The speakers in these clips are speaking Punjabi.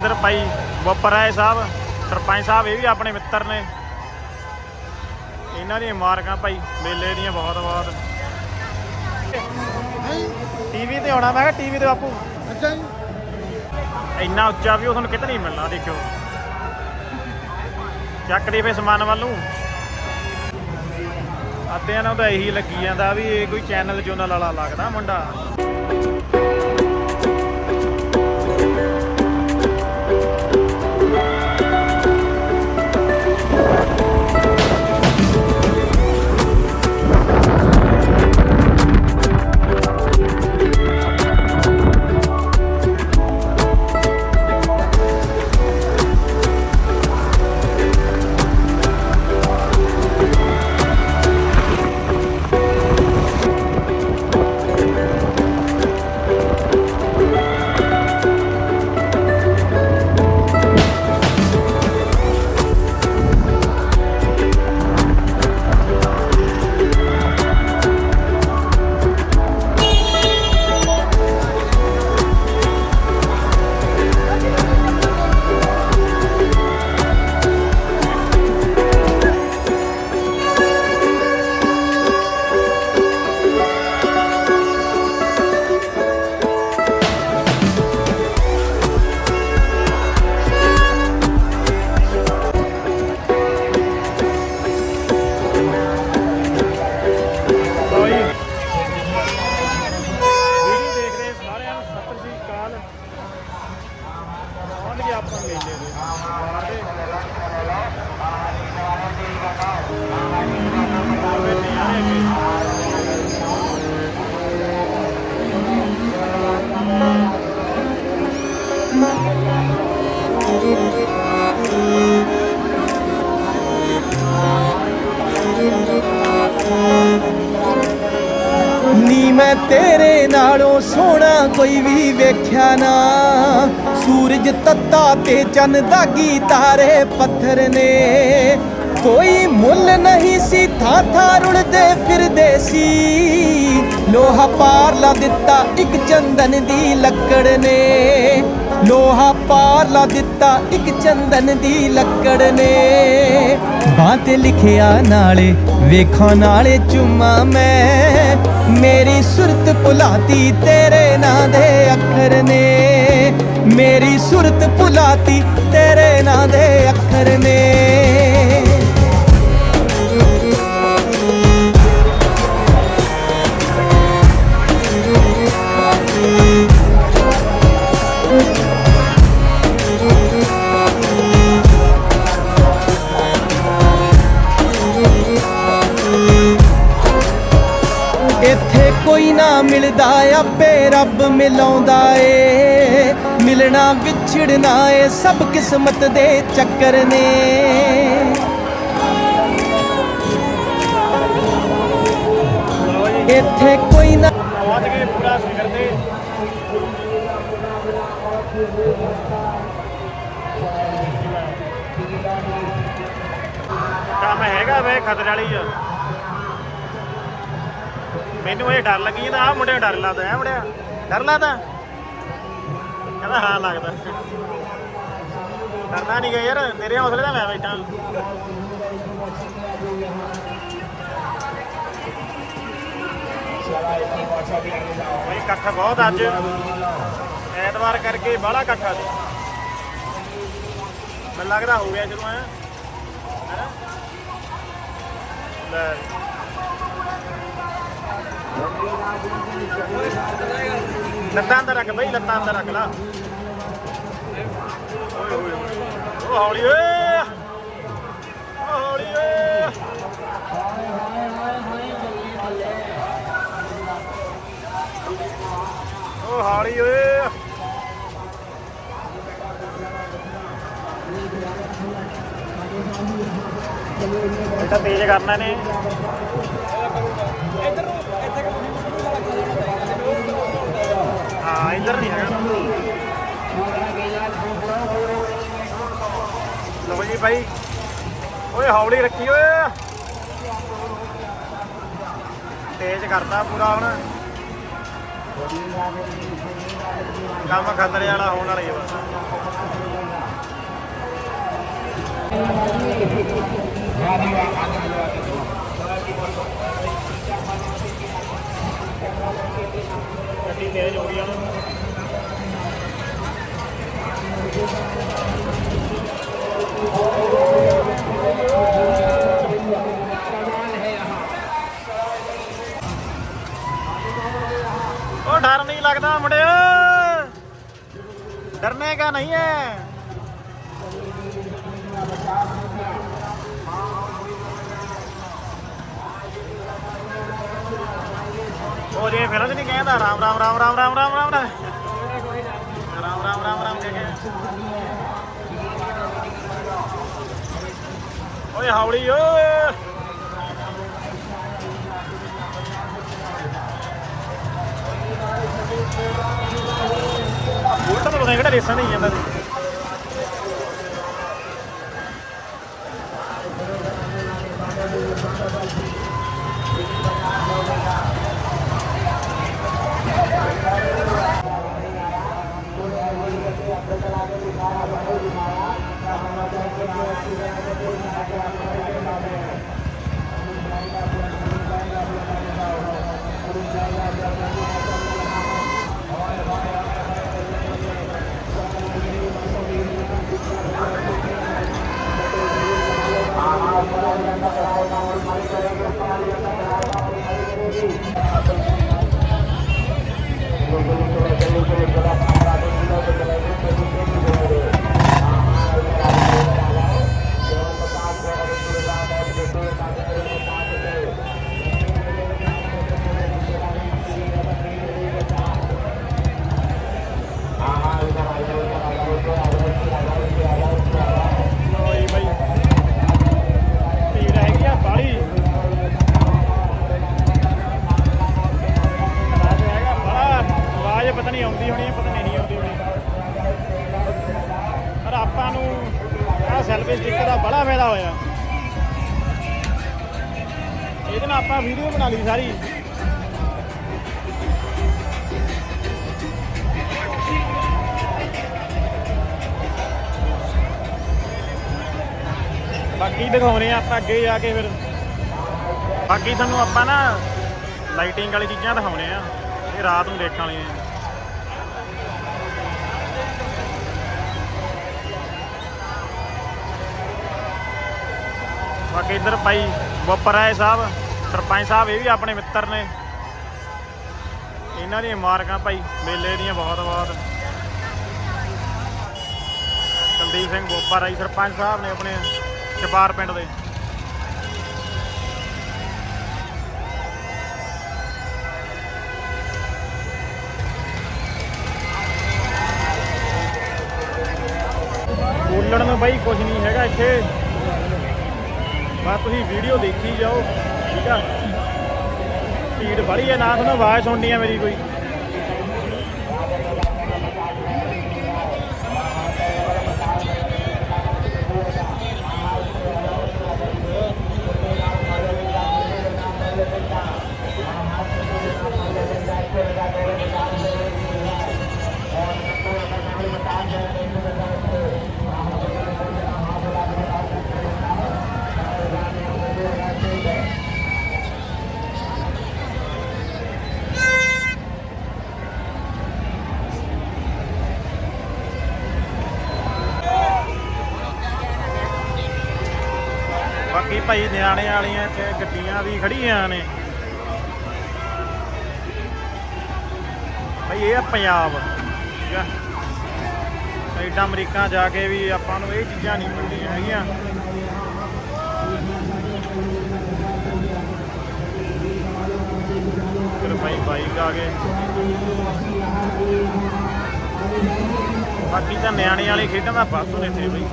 ਇਧਰ ਭਾਈ ਬੱਪਰਾਏ ਸਾਹਿਬ ਸਰਪੰਚ ਸਾਹਿਬ ਇਹ ਵੀ ਆਪਣੇ ਮਿੱਤਰ ਨੇ। ਇਹਨਾਂ ਦੀਆਂ ਮਾਰਕਾਂ ਭਾਈ ਮੇਲੇ ਦੀਆਂ ਬਹੁਤ ਬਹੁਤ। ਟੀਵੀ ਤੇ ਆਉਣਾ ਮੈਂ ਕਿਹਾ ਟੀਵੀ ਤੇ ਬਾਪੂ। ਅੱਛਾ ਜੀ। ਇੰਨਾ ਉੱਚਾ ਵੀ ਉਹ ਤੁਹਾਨੂੰ ਕਿਤੇ ਨਹੀਂ ਮਿਲਣਾ ਦੇਖਿਓ। ਚੱਕਦੀ ਫੇ ਸਮਾਨ ਵੱਲ ਅੱਧਿਆਂ ਨੂੰ ਤਾਂ ਇਹੀ ਲੱਗੀ ਜਾਂਦਾ ਵੀ ਇਹ ਕੋਈ ਚੈਨਲ ਚੋਨਲ ਵਾਲਾ ਲੱਗਦਾ ਮੁੰਡਾ। ਕੋਈ ਵੀ ਵੇਖਿਆ ਨਾ। ਸੂਰਜ ਤੱਤਾ ਤੇ ਚੰਨ ਦਾਗੀ ਤਾਰੇ ਪੱਥਰ ਨੇ। ਕੋਈ ਮੁੱਲ ਨਹੀਂ ਸੀ, ਥਾਂ ਥਾਂ ਰੁਲਦੇ ਫਿਰਦੇ ਸੀ। ਲੋਹਾ ਪਾਰ ਲਾ ਦਿੱਤਾ ਇੱਕ ਚੰਦਨ ਦੀ ਲੱਕੜ ਨੇ। ਲੋਹਾ ਪਾਰ ਲਾ ਦਿੱਤਾ ਇੱਕ ਚੰਦਨ ਦੀ ਲੱਕੜ ਨੇ। ਬਾਂਹ ਤੇ ਲਿਖਿਆ ਨਾਲੇ, ਵੇਖਾਂ ਨਾਲੇ ਚੁੰਮਾ ਮੈਂ। ਮੇਰੀ ਸੁਰਤ ਭੁਲਾਤੀ ਤੇਰੇ ਨਾਂ ਦੇ ਅੱਖਰ ਨੇ। ਮੇਰੀ ਸੁਰਤ ਭੁਲਾਤੀ ਤੇਰੇ ਨਾਂ ਦੇ ਅੱਖਰ ਨੇ। ਮਿਲਾਉਂਦਾ ਏ। ਮਿਲਣਾ ਵਿਛੜਨਾ ਏ। ਸਭ ਕਿਸਮਤ ਦੇ ਚੱਕਰ ਨੇ। ਇੱਥੇ ਕੋਈ ਨਾ ਪਹੁੰਚ ਗਏ ਪੂਰਾ ਸਿਖਰ ਤੇ ਕੰਮ ਹੈਗਾ ਵੇ ਖਤਰੇ ਵਾਲੀ ਆ ਮੈਨੂੰ ਇਹ ਡਰ ਲੱਗੀ ਜਾਂਦਾ ਆ ਮੁੰਡੇ ਨੂੰ ਡਰ ਲੱਗਦਾ ਹੈ ਮੁੰਡਿਆ ਡਰ ਲੱਗਦਾ? ਕਹਿੰਦਾ ਹਾਂ, ਲੱਗਦਾ। ਡਰਨਾ ਨਹੀਂ ਗਾ ਯਾਰ, ਤੇਰੇ ਹੌਸਲੇ ਦਾ ਮੈਂ ਬੈਠਾ। ਭਾਈ ਇਕੱਠ ਬਹੁਤ ਅੱਜ। ਐਤਵਾਰ ਕਰਕੇ ਬਾਹਲਾ ਇਕੱਠਾ ਸੀ ਮੈਨੂੰ ਲੱਗਦਾ ਹੋ ਗਿਆ ਜਦੋਂ ਆਇਆ ਲੈ। ਲੱਤਾਂ ਅੰਦਰ ਰੱਖ ਬਈ, ਲੱਤਾਂ ਅੰਦਰ ਰੱਖ ਲਾ। ਓਏ ਓਏ ਓਏ। ਹੌਲੀ ਓਏ। ਹੌਲੀ, ਓਏ। ਉਹ ਹੌਲੀ, ਓਏ। ਇਹ ਤਾਂ ਤੇਜ਼ ਕਰਨਾ ਨੇ ਇੱਧਰ ਨਹੀਂ ਹੈਗਾ। ਲਓ ਜੀ ਭਾਈ ਓਏ, ਹੌਲੀ ਰੱਖੀ ਓਏ। ਤੇਜ਼ ਕਰਦਾ ਪੂਰਾ ਹੁਣ। ਕੰਮ ਖਤਰੇ ਵਾਲਾ ਹੋਣ ਵਾਲਾ ਹੀ ਬਸ। ਗੱਡੀ ਤੇਜ਼ ਹੋ ਗਈ ਆ। ਉਹ ਡਰ ਨਹੀਂ ਲੱਗਦਾ ਮੁੰਡਿਓ। ਡਰਨੇ ਦਾ ਨਹੀਂ ਹੈ ਉਹ ਜੇ ਫਿਲਮ ਨਹੀਂ ਕਹਿੰਦਾ ਰਾਮ ਰਾਮ ਰਾਮ ਰਾਮ ਰਾਮ। ਓਏ ਹੌਲੀ ਓਏ। ਬੁਲਟ ਤਾਂ ਪਤਾ ਨੀ ਕਿਹੜਾ ਰੇਸਾਂ ਨਹੀਂ ਜਾਂਦਾ ਆਹ ਸਟਿੱਕ ਦਾ ਬੜਾ ਫਾਇਦਾ ਹੋਇਆ। ਇਹਦੇ ਨਾਲ ਆਪਾਂ ਵੀਡੀਓ ਬਣਾ ਲਈ ਸਾਰੀ। ਬਾਕੀ ਦਿਖਾਉਣੇ ਆ ਆਪਾਂ ਅੱਗੇ ਜਾ ਕੇ ਫਿਰ। ਬਾਕੀ ਤੁਹਾਨੂੰ ਆਪਾਂ ਨਾ ਲਾਈਟਿੰਗ ਵਾਲੀ ਚੀਜ਼ਾਂ ਦਿਖਾਉਣੇ ਆ, ਇਹ ਰਾਤ ਨੂੰ ਦੇਖਣ ਵਾਲੀਆਂ। ਬਾਕੀ ਇੱਧਰ ਭਾਈ ਬੱਪਰ ਰਾਏ ਸਾਹਿਬ, ਸਰਪੰਚ ਸਾਹਿਬ ਇਹ ਵੀ ਆਪਣੇ ਮਿੱਤਰ ਨੇ। ਇਹਨਾਂ ਦੀਆਂ ਮਾਰਕਾਂ ਭਾਈ, ਮੇਲੇ ਦੀਆਂ ਬਹੁਤ ਬਹੁਤ। ਕੁਲਦੀਪ ਸਿੰਘ ਬੋਪਾ ਰਾਈ ਸਰਪੰਚ ਸਾਹਿਬ ਨੇ ਆਪਣੇ ਛਪਾਰ ਪਿੰਡ ਦੇ। ਬੋਲਣ ਨੂੰ ਬਾਈ ਕੁਝ ਨਹੀਂ ਹੈਗਾ ਇੱਥੇ। ਬਸ ਤੁਸੀਂ ਵੀਡੀਓ ਦੇਖੀ ਜਾਓ, ਠੀਕ ਆ? ਭੀੜ ਬੜੀ ਹੈ ਨਾ ਤੁਹਾਨੂੰ ਆਵਾਜ਼ ਸੁਣਨੀ ਆ ਮੇਰੀ ਕੋਈ। ਬਾਕੀ ਵਾਲੀਆਂ ਇੱਥੇ ਗੱਡੀਆਂ ਵੀ ਖੜੀਆਂ ਨੇ। ਭਾਈ ਇਹ ਆ ਪੰਜਾਬ। ਠੀਕ ਆ। ਕੈਨੇਡਾ, ਅਮਰੀਕਾ ਜਾ ਕੇ ਵੀ ਆਪਾਂ ਨੂੰ ਇਹ ਚੀਜ਼ਾਂ ਨਹੀਂ ਮਿਲਦੀਆਂ ਹੈਗੀਆਂ। ਫਿਰ ਭਾਈ ਬਾਈਕ ਆ ਗਏ। ਬਾਕੀ ਤਾਂ ਨਿਆਣੇ ਵਾਲੇ ਖੇਡਾਂ ਦਾ ਪਾਸੋਂ ਨੇ ਇੱਥੇ ਬਈ।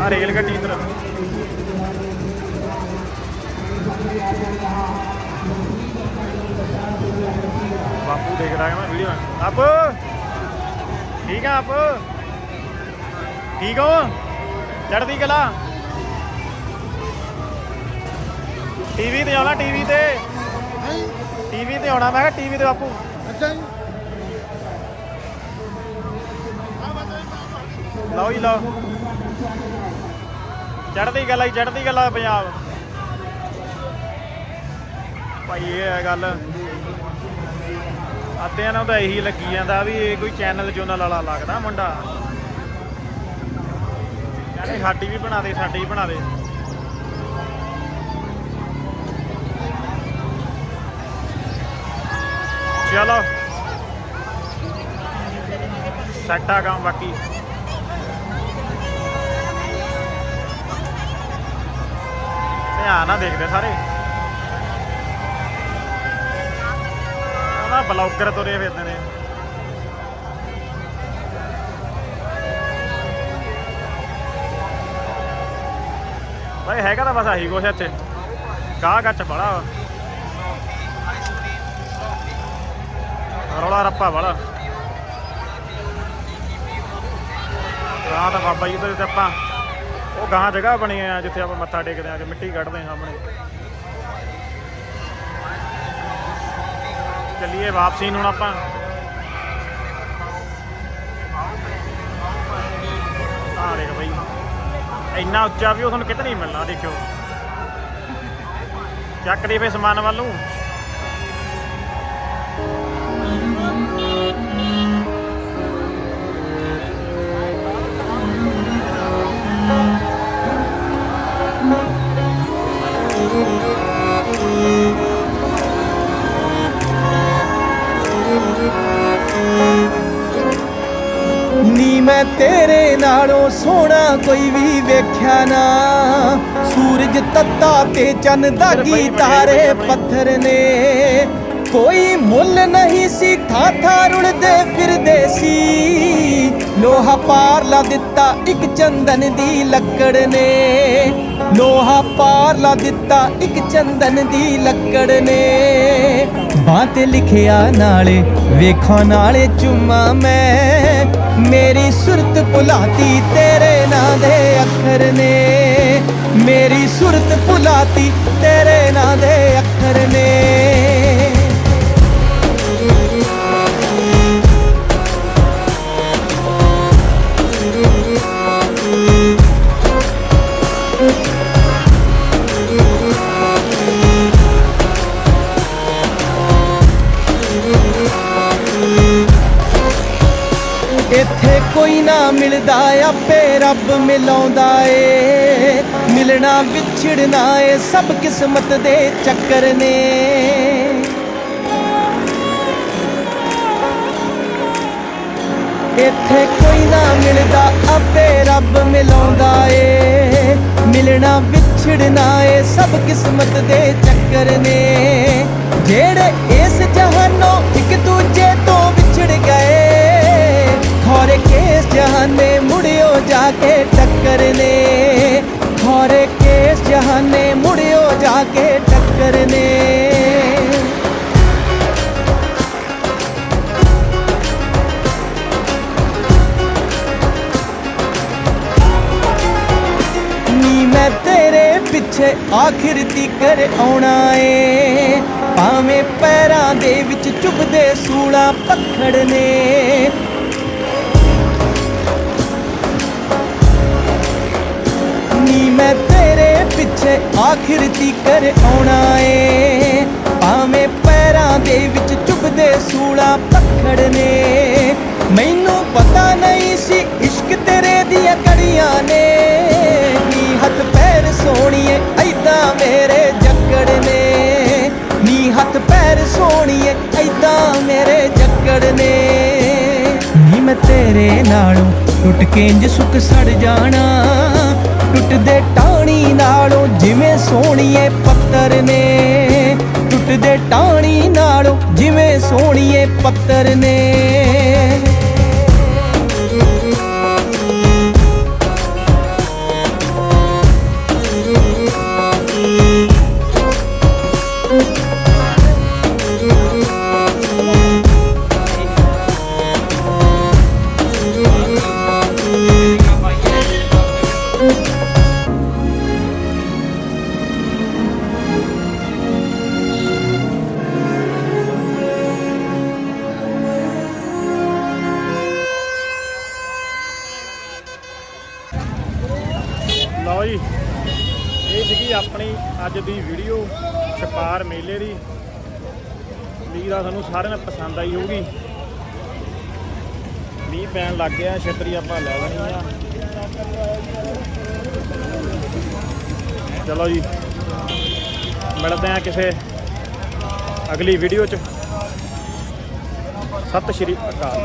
ਆ ਰੇਲ ਗੱਡੀ ਇੱਧਰ। ਬਾਪੂ ਦੇਖ ਰਿਹਾ ਹੈ ਮੈਂ ਵੀਡੀਓ ਆਪ ਠੀਕ ਆ ਆਪ ਠੀਕ ਹੋ? ਚੜਦੀ ਕਲਾ। ਟੀਵੀ ਤੇ ਆਉਣਾ ਟੀਵੀ ਤੇ। ਟੀਵੀ ਤੇ ਆਉਣਾ ਮੈਂ ਕਿਹਾ ਟੀਵੀ ਤੇ ਬਾਪੂ। ਅੱਛਾ ਜੀ। ਲਓ ਜੀ, ਲਓ। ਚੜ੍ਹਦੀ ਗੱਲ ਆ ਚੜ੍ਹਦੀ ਗੱਲ ਆ ਪੰਜਾਬ। ਭਾਈ, ਇਹ ਹੈ ਗੱਲ। ਅੱਧਿਆਂ ਨੂੰ ਤਾਂ ਇਹੀ ਲੱਗੀ ਜਾਂਦਾ ਵੀ ਇਹ ਕੋਈ ਚੈਨਲ ਚੋਨਲ ਵਾਲਾ ਲੱਗਦਾ ਮੁੰਡਾ। ਕਹਿੰਦੇ ਸਾਡੀ ਵੀ ਬਣਾ ਦੇ, ਸਾਡੀ ਵੀ ਬਣਾ ਦੇ। ਚਲੋ। ਸੱਟਾ ਕੰਮ ਬਾਕੀ। ਧਿਆਨ ਨਾਲ ਦੇਖਦੇ ਸਾਰੇ। ਉਹਨਾਂ ਬਲੌਗਰ ਤੁਰੇ ਫਿਰਦੇ ਨੇ। ਭਾਈ ਹੈਗਾ ਤਾਂ ਬਸ ਆਹੀ ਕੁਛ ਇੱਥੇ। ਗਾਹ ਗੱਚ ਬੜਾ ਰੌਲਾ ਰੱਪਾ ਬੜਾ। ਗਾਂ ਤਾਂ ਬਾਬਾ ਜੀ ਦੇ ਤੇ ਆਪਾਂ ਉਹ ਗਾਂ ਜਗ੍ਹਾ ਬਣੀ ਆ ਜਿੱਥੇ ਆਪਾਂ ਮੱਥਾ ਟੇਕਦੇ ਆ ਕਿ ਮਿੱਟੀ ਕੱਢਦੇ ਆ ਸਾਹਮਣੇ। ਚੱਲੀਏ ਵਾਪਸੀ ਨੂੰ ਹੁਣ ਆਪਾਂ। ਆ ਦੇਖ ਬਈ, ਇੰਨਾ ਉੱਚਾ ਵੀ ਉਹ ਤੁਹਾਨੂੰ ਕਿਤੇ ਨਹੀਂ ਮਿਲਣਾ, ਦੇਖਿਓ। ਚੱਕਦੀ ਫੇ ਸਮਾਨ ਵੱਲੋਂ ਮੈਂ ਤੇਰੇ ਨਾਲੋਂ ਸੋਹਣਾ ਕੋਈ ਵੀ ਵੇਖਿਆ ਨਾ। ਸੂਰਜ ਤੱਤਾ ਤੇ ਚੰਨ ਦਾਗੀ ਤਾਰੇ ਪੱਥਰ ਨੇ। ਕੋਈ ਮੁੱਲ ਨਹੀਂ ਸੀ ਥਾਂ ਥਾਂ ਰੁਲਦੇ ਫਿਰਦੇ ਸੀ। ਲੋਹਾ ਪਾਰ ਲਾ ਦਿੱਤਾ ਇੱਕ ਚੰਦਨ ਦੀ ਲੱਕੜ ਨੇ। ਲੋਹਾ ਪਾਰ ਲਾ ਦਿੱਤਾ ਇੱਕ ਚੰਦਨ ਦੀ ਲੱਕੜ ਨੇ। ਬਾਂਹ ਤੇ ਲਿਖਿਆ ਨਾਲੇ, ਵੇਖਾਂ ਨਾਲੇ ਚੁੰਮਾ ਮੈਂ। ਮੇਰੀ ਸੁਰਤ ਭੁਲਾਤੀ ਤੇਰੇ ਨਾਂ ਦੇ ਅੱਖਰ ਨੇ। ਮੇਰੀ ਸੁਰਤ ਭੁਲਾਤੀ ਤੇਰੇ ਨਾਂ ਦੇ ਅੱਖਰ ਨੇ। ਆਪੇ ਰੱਬ ਮਿਲਾਉਂਦਾ ਏ। ਮਿਲਣਾ ਵਿਛੜਨਾ ਏ, ਸਭ ਕਿਸਮਤ ਦੇ ਚੱਕਰ ਨੇ। ਇੱਥੇ ਕੋਈ ਨਾ ਮਿਲਦਾ, ਆਪੇ ਰੱਬ ਮਿਲਾਉਂਦਾ ਏ। ਮਿਲਣਾ ਵਿਛੜਨਾ ਏ, ਸਭ ਕਿਸਮਤ ਦੇ ਚੱਕਰ ਨੇ। ਜਿਹੜੇ ਇਸ ਜਹਾਨੋਂ ਇੱਕ ਦੂਜੇ ਤੋਂ ਵਿਛੜ ਗਏ ਖੋਰੇ ਕੇਸ ਜਹਾਨੇ ਮੁੜਿਓ ਜਾ ਕੇ ਟੱਕਰ ਨੇ ਖੋਰੇ ਕੇਸ ਜਹਾਨੇ ਮੁੜਿਓ ਜਾ ਕੇ ਟੱਕਰ ਨੀ ਮੈਂ ਤੇਰੇ ਪਿੱਛੇ ਆਖਿਰ ਤੀਕਰ ਆਉਣਾ ਏ ਭਾਵੇਂ ਪੈਰਾਂ ਦੇ ਵਿੱਚ ਚੁੱਭਦੇ ਸੂਲਾ ਪੱਖੜ ਨੇ ਨੀ ਮੈਂ ਤੇਰੇ ਪਿੱਛੇ ਆਖਿਰ ਤੀਕਰ ਆਉਣਾ ਏ। ਭਾਵੇਂ ਪੈਰਾਂ ਦੇ ਵਿੱਚ ਚੁੱਭਦੇ ਸੂਲਾ ਪੱਖੜ ਨੇ। ਮੈਨੂੰ ਪਤਾ ਨਹੀਂ ਸੀ ਇਸ਼ਕ ਤੇਰੇ ਦੀਆਂ ਕੜੀਆਂ ਨੇ। ਨੀ ਹੱਥ ਪੈਰ ਸੋਣੀਏ ਐਦਾਂ ਮੇਰੇ ਜੱਕੜ ਨੇ। ਨੀ ਹੱਥ ਪੈਰ ਸੋਣੀਏ ਐਦਾਂ ਮੇਰੇ ਜੱਕੜ ਨੇ। ਨੀ ਮੈਂ ਤੇਰੇ ਨਾਲੋਂ ਟੁੱਟ ਕੇ ਇੰਜ ਸੁੱਕ ਸੜ ਜਾਣਾ। ਟੁੱਟਦੇ ਟਾਣੀ ਨਾਲੋਂ ਜਿਵੇਂ ਸੋਹਣੀਏ ਪੱਤਰ ਨੇ। ਟੁੱਟਦੇ ਟਾਣੀ ਨਾਲੋਂ ਜਿਵੇਂ ਸੋਹਣੀਏ ਪੱਤਰ ਨੇ। ਲਓ ਜੀ। ਇਹ ਸੀਗੀ ਆਪਣੀ ਅੱਜ ਦੀ ਵੀਡੀਓ ਛਪਾਰ ਮੇਲੇ ਦੀ। ਉਮੀਦ ਆ ਤੁਹਾਨੂੰ ਸਾਰਿਆਂ ਨੂੰ ਪਸੰਦ ਆਈ ਹੋਊਗੀ। ਮੀਂਹ ਪੈਣ ਲੱਗ ਗਿਆ, ਛਤਰੀ ਆਪਾਂ ਲੈ ਲੈਣੀ ਆ। ਚਲੋ ਜੀ, ਮਿਲਦੇ ਆ ਕਿਸੇ ਅਗਲੀ ਵੀਡੀਓ 'ਚ। ਸਤਿ ਸ਼੍ਰੀ ਅਕਾਲ।